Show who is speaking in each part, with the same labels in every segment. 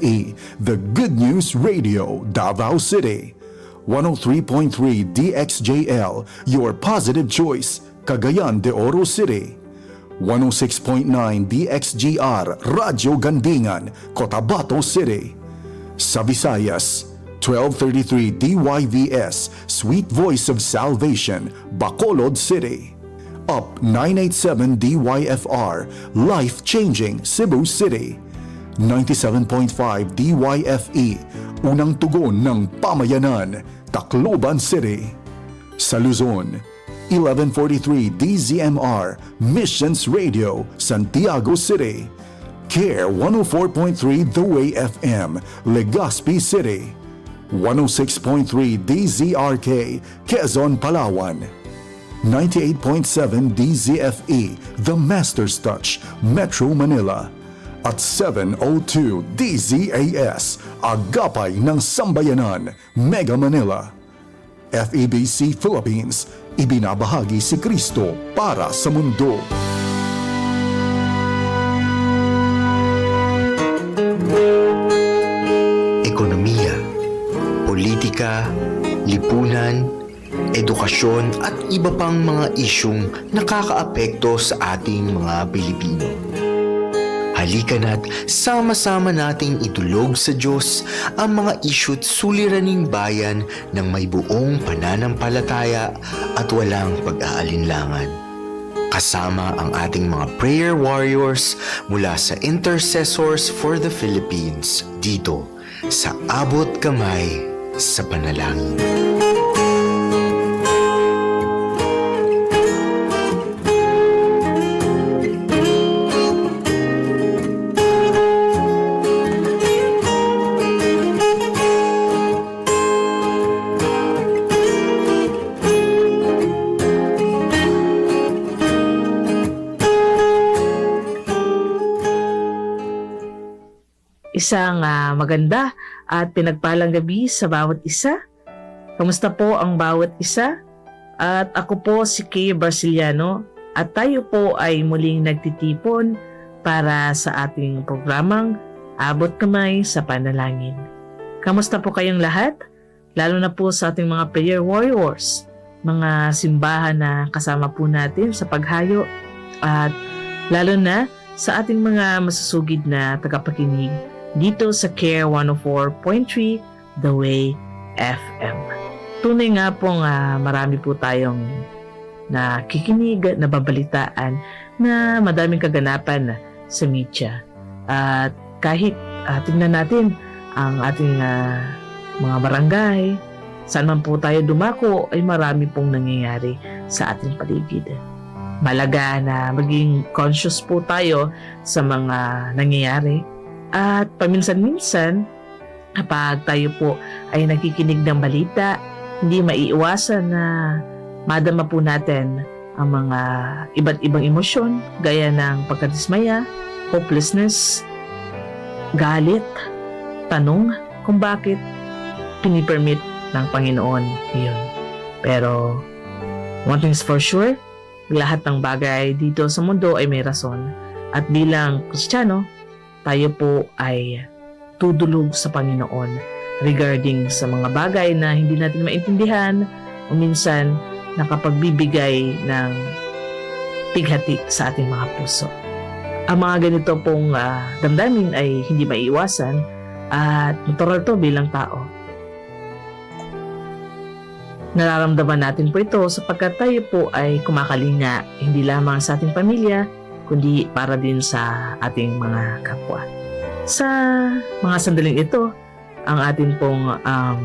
Speaker 1: The Good News Radio, Davao City. 103.3 DXJL, Your Positive Choice, Cagayan de Oro City. 106.9 DXGR, Radyo Gandingan, Cotabato City. Sa Visayas, 1233 DYVS, Sweet Voice of Salvation, Bacolod City. Up 987 DYFR, Life Changing, Cebu City. 97.5 DYFE, Unang Tugon ng Pamayanan, Tacloban City. Sa Luzon, 1143 DZMR, Missions Radio, Santiago City. Care 104.3 The Way FM, Legazpi City. 106.3 DZRK, Quezon, Palawan. 98.7 DZFE, The Master's Touch, Metro Manila. At 702 DZAS, Agapay ng Sambayanan, Mega Manila. FEBC Philippines, ibinabahagi si Kristo para sa mundo.
Speaker 2: ekonomiya, politika, lipunan, edukasyon at iba pang mga isyong nakakaapekto sa ating mga Pilipino. Halika na't sama-sama nating itulog sa Diyos ang mga isyo't suliraning bayan ng may buong pananampalataya at walang pag-aalinlangan kasama ang ating mga prayer warriors mula sa Intercessors for the Philippines dito sa Abot Kamay sa Panalangin.
Speaker 3: Isang ah, maganda at pinagpalang gabi sa bawat isa. Kamusta po ang bawat isa? At ako po si Kay Brasiliano at tayo po ay muling nagtitipon para sa ating programang Abot Kamay sa Panalangin. Kamusta po kayong lahat? Lalo na po sa ating mga prayer warriors, mga simbahan na kasama po natin sa paghayo at lalo na sa ating mga masusugid na tagapakinig dito sa Care 104.3 The Way FM. Tunay nga pong ah, marami po tayong nakikinig, nababalitaan na madaming kaganapan sa media. At kahit ah, tingnan natin ang ating ah, mga barangay, saan man po tayo dumako ay marami pong nangyayari sa ating paligid. Malaga na maging conscious po tayo sa mga nangyayari at paminsan-minsan, kapag tayo po ay nakikinig ng balita, hindi maiiwasan na madama po natin ang mga iba't ibang emosyon gaya ng pagkadismaya, hopelessness, galit, tanong kung bakit pinipermit ng Panginoon yun. Pero one thing's for sure, lahat ng bagay dito sa mundo ay may rason. At bilang Kristiyano, tayo po ay tudulog sa Panginoon regarding sa mga bagay na hindi natin maintindihan o minsan nakapagbibigay ng pighati sa ating mga puso. Ang mga ganito pong ah, damdamin ay hindi maiiwasan at natural to bilang tao. Nararamdaman natin po ito sapagkat tayo po ay kumakalinga hindi lamang sa ating pamilya kundi para din sa ating mga kapwa. Sa mga sandaling ito, ang ating pong um,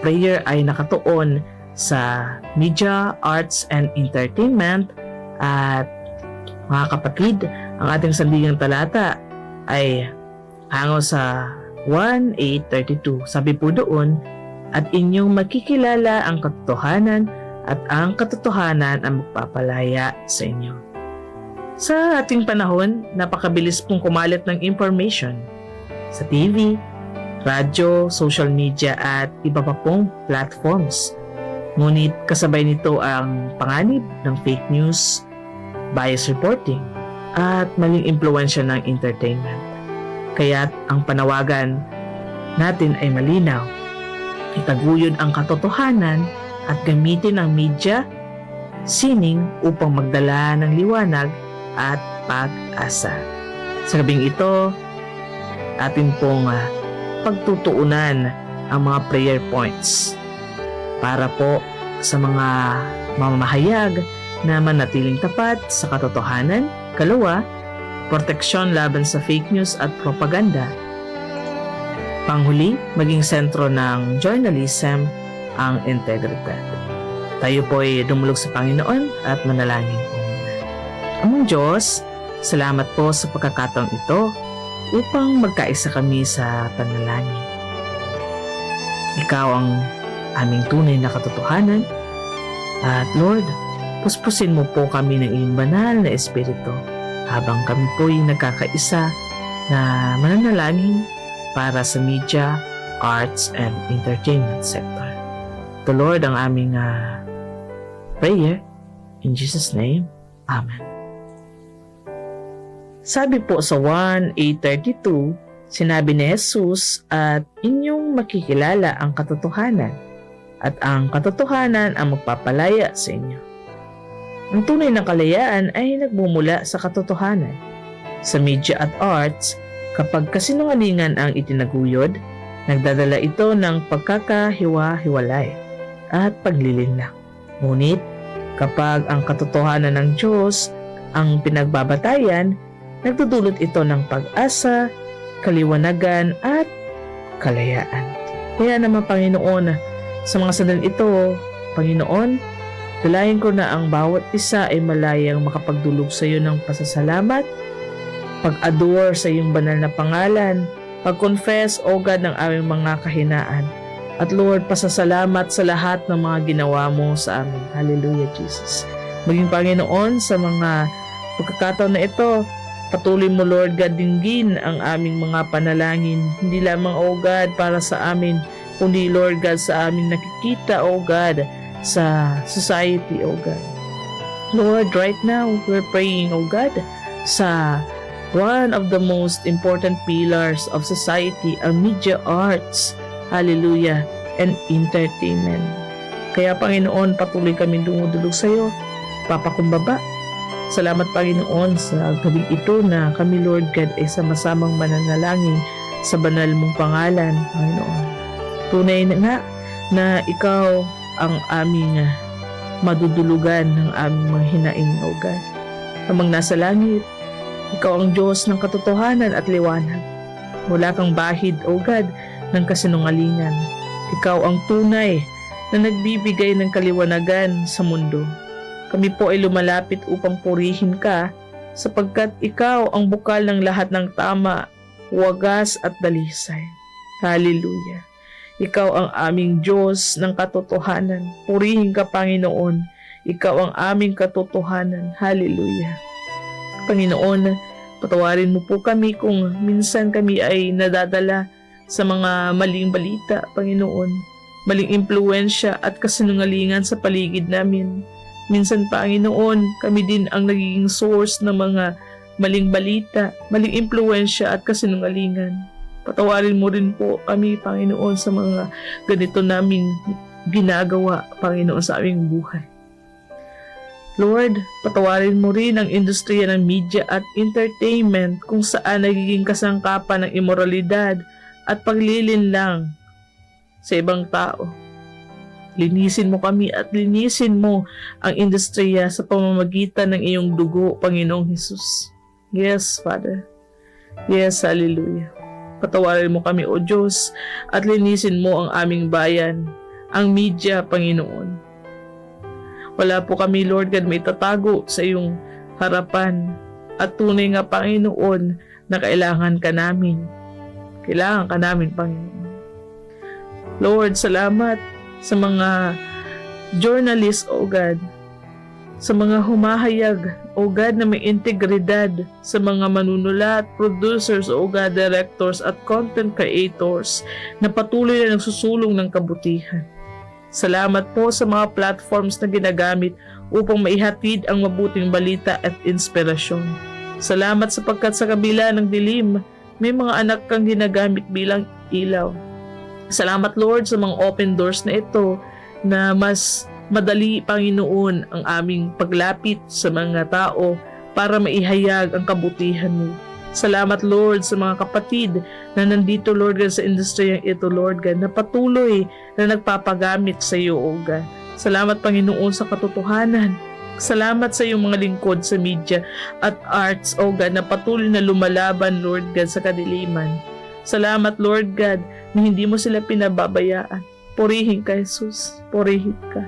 Speaker 3: prayer ay nakatuon sa media, arts, and entertainment at mga kapatid, ang ating sandigang talata ay hango sa 1.8.32. Sabi po doon, at inyong makikilala ang katotohanan at ang katotohanan ang magpapalaya sa inyo. Sa ating panahon, napakabilis pong kumalat ng information sa TV, radyo, social media at iba pa pong platforms. Ngunit kasabay nito ang panganib ng fake news, bias reporting, at maling impluensya ng entertainment. Kaya't ang panawagan natin ay malinaw. Itaguyod ang katotohanan at gamitin ang media, sining upang magdala ng liwanag at pag-asa. Sa gabing ito, atin pong ah, pagtutuunan ang mga prayer points para po sa mga mamamahayag na manatiling tapat sa katotohanan. Kalawa, proteksyon laban sa fake news at propaganda. Panghuli, maging sentro ng journalism ang integridad. Tayo po ay dumulog sa Panginoon at manalangin po. Among Diyos, salamat po sa pagkakataong ito upang magkaisa kami sa panalangin. Ikaw ang aming tunay na katotohanan at Lord, puspusin mo po kami ng iyong banal na Espiritu habang kami po'y nagkakaisa na mananalangin para sa media, arts, and entertainment sector. The Lord ang aming ah, prayer. In Jesus' name, Amen. Sabi po sa 1.832, sinabi ni Jesus at inyong makikilala ang katotohanan at ang katotohanan ang magpapalaya sa inyo. Ang tunay na kalayaan ay nagmumula sa katotohanan. Sa media at arts, kapag kasinungalingan ang itinaguyod, nagdadala ito ng pagkakahiwa-hiwalay at paglilinlang. Ngunit, kapag ang katotohanan ng Diyos ang pinagbabatayan, nagdudulot ito ng pag-asa, kaliwanagan at kalayaan. Kaya naman Panginoon, sa mga sandal ito, Panginoon, dalayan ko na ang bawat isa ay malayang makapagdulog sa iyo ng pasasalamat, pag-adore sa iyong banal na pangalan, pag-confess, O God, ng aming mga kahinaan. At Lord, pasasalamat sa lahat ng mga ginawa mo sa amin. Hallelujah, Jesus. Maging Panginoon, sa mga pagkakataon na ito, patuloy mo, Lord God, dinggin ang aming mga panalangin. Hindi lamang, O God, para sa amin, kundi, Lord God, sa aming nakikita, O God, sa society, O God. Lord, right now, we're praying, O God, sa one of the most important pillars of society, ang media arts. Hallelujah. And entertainment. Kaya Panginoon, patuloy kami dumudulog sa iyo. Papakumbaba. Salamat Panginoon sa gabing ito na kami Lord God ay sama-samang mananalangin sa banal mong pangalan, Panginoon. Tunay na nga na ikaw ang aming madudulugan ng aming mga hinaing, O God. Amang nasa langit, ikaw ang Diyos ng katotohanan at liwanag. Wala kang bahid, O God, ng kasinungalingan. Ikaw ang tunay na nagbibigay ng kaliwanagan sa mundo. Kami po ay lumalapit upang purihin ka sapagkat ikaw ang bukal ng lahat ng tama, wagas at dalisay. Hallelujah. Ikaw ang aming Diyos ng katotohanan. Purihin ka, Panginoon. Ikaw ang aming katotohanan. Hallelujah. Panginoon, patawarin mo po kami kung minsan kami ay nadadala sa mga maling balita, Panginoon. Maling impluensya at kasinungalingan sa paligid namin. Minsan, Panginoon, kami din ang nagiging source ng mga maling balita, maling impluensya at kasinungalingan. Patawarin mo rin po kami, Panginoon, sa mga ganito naming ginagawa, Panginoon, sa aming buhay. Lord, patawarin mo rin ang industriya ng media at entertainment kung saan nagiging kasangkapan ng imoralidad at paglilinlang sa ibang tao. Linisin mo kami at linisin mo ang industriya sa pamamagitan ng iyong dugo, Panginoong Hesus. Yes, Father. Yes, hallelujah. Patawarin mo kami, O Diyos, at linisin mo ang aming bayan, ang media, Panginoon. Wala po kami, Lord God, may tatago sa iyong harapan. At tunay nga, Panginoon, na kailangan ka namin. Kailangan ka namin, Panginoon. Lord, salamat sa mga journalists, O God, sa mga humahayag, O God, na may integridad sa mga manunulat, producers, O God, directors at content creators na patuloy na nagsusulong ng kabutihan. Salamat po sa mga platforms na ginagamit upang maihatid ang mabuting balita at inspirasyon. Salamat sapagkat sa kabila ng dilim, may mga anak kang ginagamit bilang ilaw. Salamat Lord sa mga open doors na ito na mas madali, Panginoon, ang aming paglapit sa mga tao para maihayag ang kabutihan mo. Salamat Lord sa mga kapatid na nandito Lord God sa industriyang ito Lord God na patuloy na nagpapagamit sa iyo O God. Salamat Panginoon sa katotohanan. Salamat sa iyong mga lingkod sa media at arts O God na patuloy na lumalaban Lord God sa kadiliman. Salamat Lord God na hindi mo sila pinababayaan. Purihin ka Jesus. Purihin ka.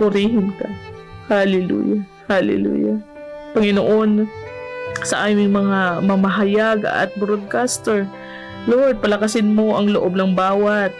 Speaker 3: Purihin ka. Hallelujah. Hallelujah. Panginoon, sa aming mga mamahayag at broadcaster. Lord, palakasin mo ang loob ng bawat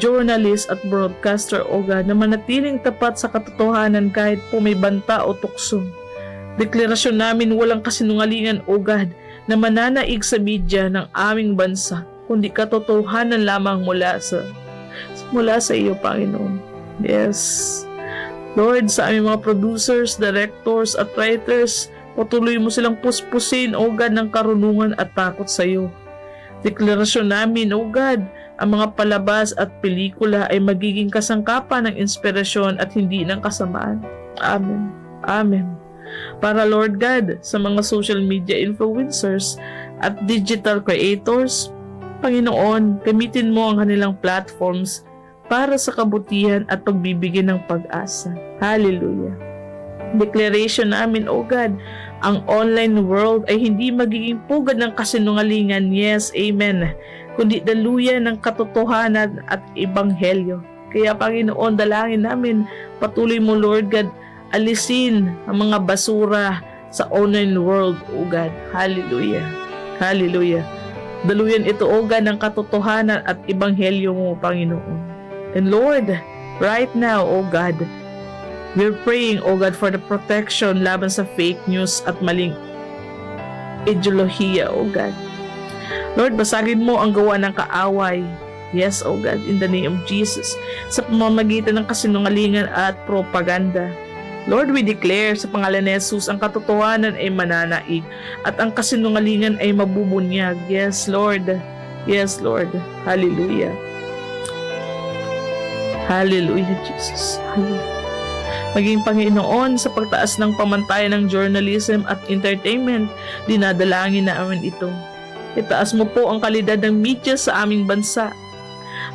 Speaker 3: journalist at broadcaster o God na manatiling tapat sa katotohanan kahit po may banta o tukso. Deklarasyon namin walang kasinungalingan o God na mananaig sa media ng aming bansa kundi katotohanan lamang mula sa mula sa iyo, Panginoon. Yes. Lord, sa aming mga producers, directors at writers, Patuloy mo silang puspusin, O God, ng karunungan at takot sa iyo. Deklarasyon namin, O God, ang mga palabas at pelikula ay magiging kasangkapan ng inspirasyon at hindi ng kasamaan. Amen. Amen. Para Lord God, sa mga social media influencers at digital creators, Panginoon, gamitin mo ang kanilang platforms para sa kabutihan at pagbibigyan ng pag-asa. Hallelujah declaration namin, O God, ang online world ay hindi magiging pugad ng kasinungalingan, yes, amen, kundi daluyan ng katotohanan at ebanghelyo. Kaya Panginoon, dalangin namin, patuloy mo Lord God, alisin ang mga basura sa online world, O God. Hallelujah. Hallelujah. Daluyan ito, O God, ng katotohanan at ebanghelyo mo, Panginoon. And Lord, right now, O God, We're praying, O God, for the protection laban sa fake news at maling ideolohiya, O God. Lord, basagin mo ang gawa ng kaaway. Yes, O God, in the name of Jesus. Sa pamamagitan ng kasinungalingan at propaganda. Lord, we declare sa pangalan ni Jesus, ang katotohanan ay mananaig at ang kasinungalingan ay mabubunyag. Yes, Lord. Yes, Lord. Hallelujah. Hallelujah, Jesus. Hallelujah maging Panginoon sa pagtaas ng pamantayan ng journalism at entertainment, dinadalangin namin ito. Itaas mo po ang kalidad ng media sa aming bansa.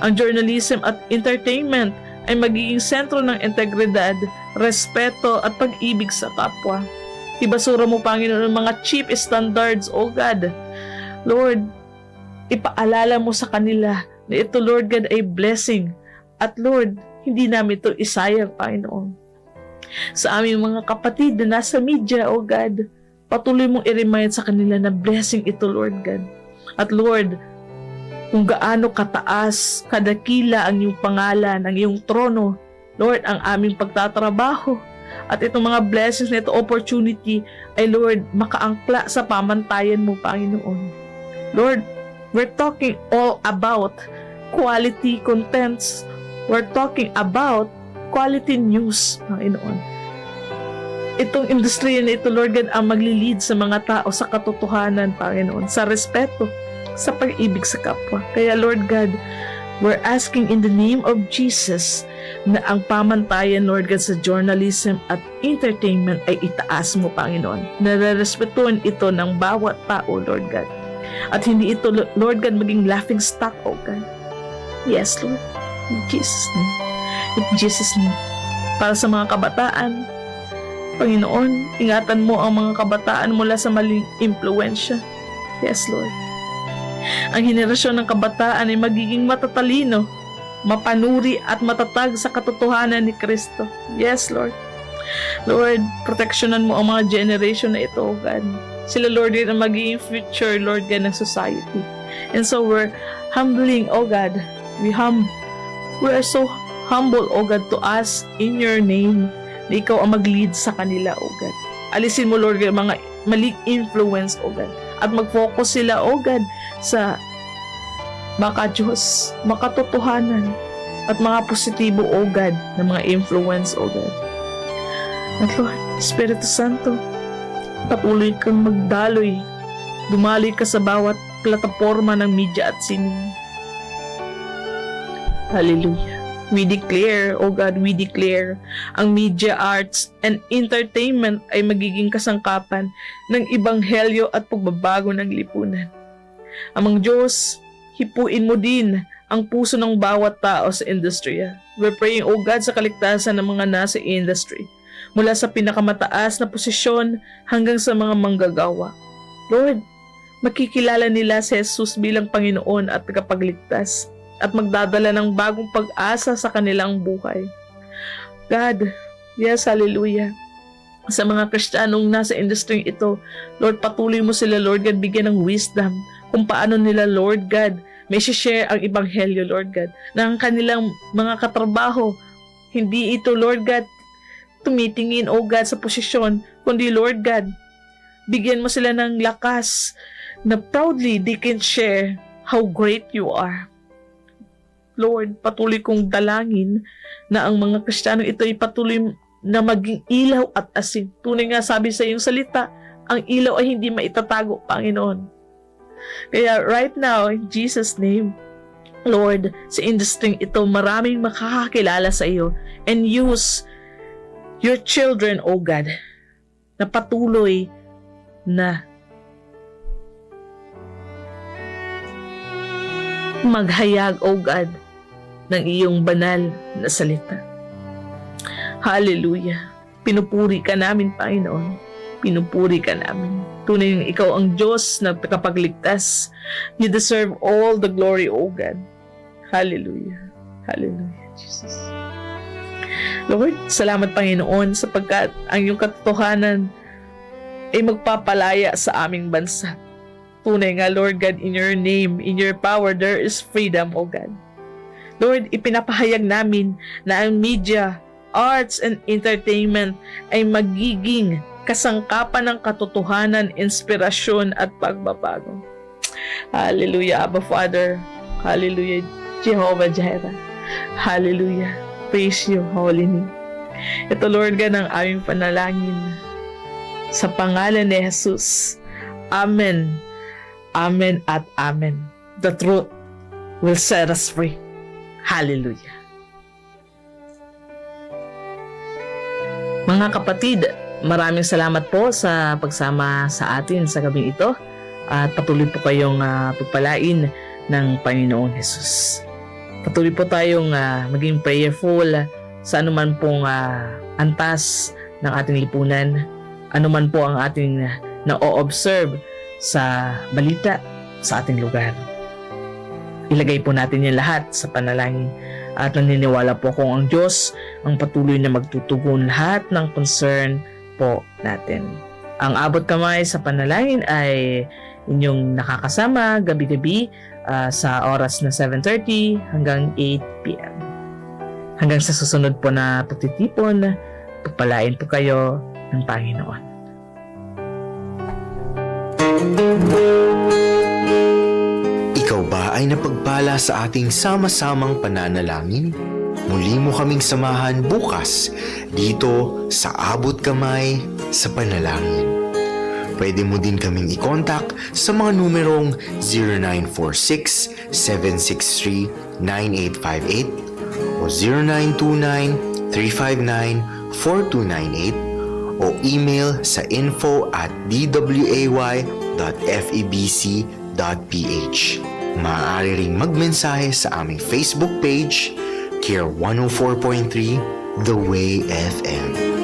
Speaker 3: Ang journalism at entertainment ay magiging sentro ng integridad, respeto at pag-ibig sa kapwa. Ibasura mo, Panginoon, ang mga cheap standards, O God. Lord, ipaalala mo sa kanila na ito, Lord God, ay blessing. At Lord, hindi namin ito isayang, Panginoon sa aming mga kapatid na nasa media, O God. Patuloy mong i-remind sa kanila na blessing ito, Lord God. At Lord, kung gaano kataas, kadakila ang iyong pangalan, ang iyong trono, Lord, ang aming pagtatrabaho. At itong mga blessings na ito, opportunity, ay Lord, makaangkla sa pamantayan mo, Panginoon. Lord, we're talking all about quality contents. We're talking about quality news, Panginoon. Itong industriya na ito, Lord God, ang maglilid sa mga tao sa katotohanan, Panginoon, sa respeto, sa pag-ibig sa kapwa. Kaya, Lord God, we're asking in the name of Jesus na ang pamantayan, Lord God, sa journalism at entertainment ay itaas mo, Panginoon. Nare-respetuhan ito ng bawat tao, Lord God. At hindi ito, Lord God, maging laughing stock, O God. Yes, Lord. In Jesus' name. In Jesus' name. Para sa mga kabataan, Panginoon, ingatan mo ang mga kabataan mula sa maling impluensya. Yes, Lord. Ang henerasyon ng kabataan ay magiging matatalino, mapanuri at matatag sa katotohanan ni Kristo. Yes, Lord. Lord, proteksyonan mo ang mga generation na ito, oh God. Sila, Lord, din ang magiging future, Lord God, ng society. And so we're humbling, oh God. We hum we are so humble, O God, to us in your name na ikaw ang mag-lead sa kanila, O God. Alisin mo, Lord, yung mga maling influence, O God. At mag-focus sila, O God, sa maka Diyos, makatotohanan, at mga positibo, O God, na mga influence, O God. At Lord, Espiritu Santo, patuloy kang magdaloy, dumaloy ka sa bawat plataforma ng media at sining. Hallelujah. We declare, O God, we declare, ang media arts and entertainment ay magiging kasangkapan ng ibanghelyo at pagbabago ng lipunan. Amang Diyos, hipuin mo din ang puso ng bawat tao sa industriya. We're praying, O God, sa kaligtasan ng mga nasa industry, mula sa pinakamataas na posisyon hanggang sa mga manggagawa. Lord, makikilala nila si Jesus bilang Panginoon at tagapagligtas at magdadala ng bagong pag-asa sa kanilang buhay. God, yes, hallelujah. Sa mga Kristiyanong nasa industry ito, Lord, patuloy mo sila, Lord God, bigyan ng wisdom kung paano nila, Lord God, may share ang Ebanghelyo, Lord God, ang kanilang mga katrabaho, hindi ito, Lord God, tumitingin, O God, sa posisyon, kundi, Lord God, bigyan mo sila ng lakas na proudly they can share how great you are. Lord, patuloy kong dalangin na ang mga Kristiyano ito ay patuloy na maging ilaw at asin. Tunay nga sabi sa iyong salita, ang ilaw ay hindi maitatago, Panginoon. Kaya right now, in Jesus' name, Lord, sa industry ito, maraming makakakilala sa iyo and use your children, O God, na patuloy na maghayag, O God, ng iyong banal na salita. Hallelujah. Pinupuri ka namin, Panginoon. Pinupuri ka namin. Tunay yung ikaw ang Diyos na kapagligtas. You deserve all the glory, O God. Hallelujah. Hallelujah, Jesus. Lord, salamat Panginoon sapagkat ang iyong katotohanan ay magpapalaya sa aming bansa. Tunay nga, Lord God, in your name, in your power, there is freedom, O God. Lord, ipinapahayag namin na ang media, arts, and entertainment ay magiging kasangkapan ng katotohanan, inspirasyon at pagbabago. Hallelujah, Abba Father. Hallelujah, Jehovah Jireh. Hallelujah. Praise you, holy name. Ito, Lord God, ang aming panalangin. Sa pangalan ni Jesus. Amen. Amen at Amen. The truth will set us free. Hallelujah. Mga kapatid, maraming salamat po sa pagsama sa atin sa gabing ito at patuloy po kayong uh, pagpalain ng Panginoong Jesus. Patuloy po tayong uh, maging prayerful sa anuman pong uh, antas ng ating lipunan, anuman po ang ating na-observe sa balita sa ating lugar. Ilagay po natin yung lahat sa panalangin at naniniwala po kung ang Diyos ang patuloy na magtutugon lahat ng concern po natin. Ang abot kamay sa panalangin ay inyong nakakasama gabi-gabi uh, sa oras na 7.30 hanggang 8 p.m. Hanggang sa susunod po na pagtitipon, pagpalain po kayo ng Panginoon.
Speaker 2: Ikaw ba ay napagpala sa ating sama-samang pananalangin? Muli mo kaming samahan bukas dito sa Abot Kamay sa Panalangin. Pwede mo din kaming i-contact sa mga numerong 0946-763-9858 o 0929-359-4298 o email sa info at dway.febc.ph. Maaari ring magmensahe sa aming Facebook page, Care 104.3 The Way FM.